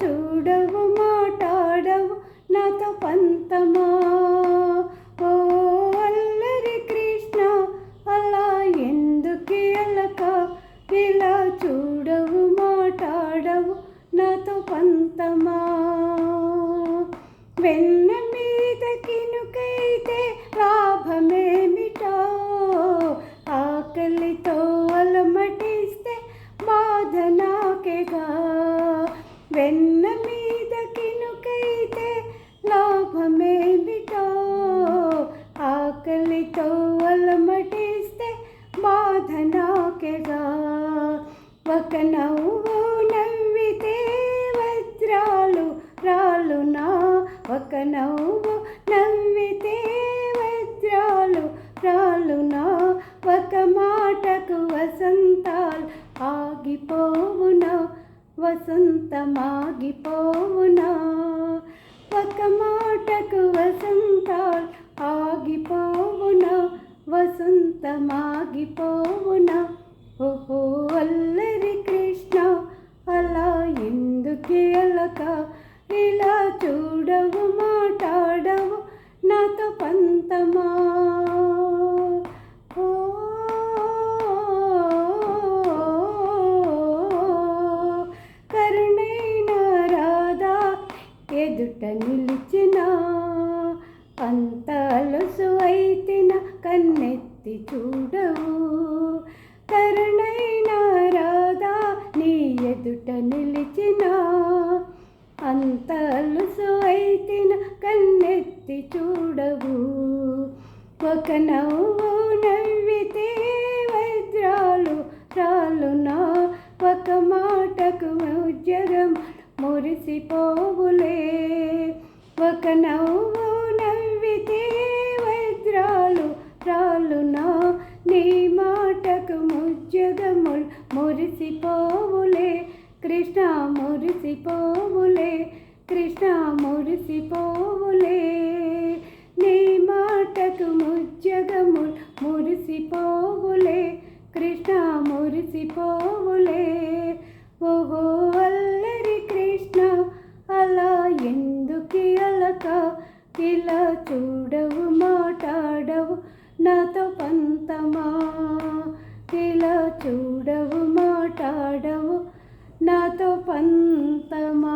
చూడవు మాట్లాడవు నాతో పంతమా? ఓ అల్లరి కృష్ణ అలా ఎందుకు అలక ఇలా చూడవు మాట్లాడవు నాతో పంతమా? వెన్న మీదకి నుకైతే రా అలమటిస్తే బాధ నాకెగా ఒక నవ్వు నవ్వితే వజ్రాలు రాలునా? ఒక నవ్వు నవ్వితే వజ్రాలు రాలునా? ఒక మాటకు వసంతాలు ఆగిపోవునా? వసంతమాగిపోవునా? ఒక మాటకు వసంతాలు ఆగిపోవునా వసంతమాగిపోవునా ఓహో అల్లరి కృష్ణ అలా ఎందుకే అలక? ఇలా చూడవు మాట్లాడవు నాతో పంతమా? కరుణైన రాధా ఎదుట నిలిచిన ఎత్తి చూడవు. కరుణైన రాధా నీ ఎదుట నిలిచిన అంత అలసు అయితిన కన్నెత్తి చూడవు. ఒక నవ్వు నవ్వితే వజ్రాలు రాలునా? ఒక మాటకు ఉద్యోగం మురిసిపోవులే. ఒక నవ్వు ముజ్జగముల్ మురిసిపోవులే కృష్ణ మురిసిపోవులే కృష్ణ మురిసిపోవులే. నీ మాటకు ముజ్జగముల్ మురిసిపోవులే కృష్ణ మురిసిపోవులే. ఓహో అల్లరి కృష్ణ అలా ఎందుకి అలక? ఇలా చూడవు నాతో పంతమా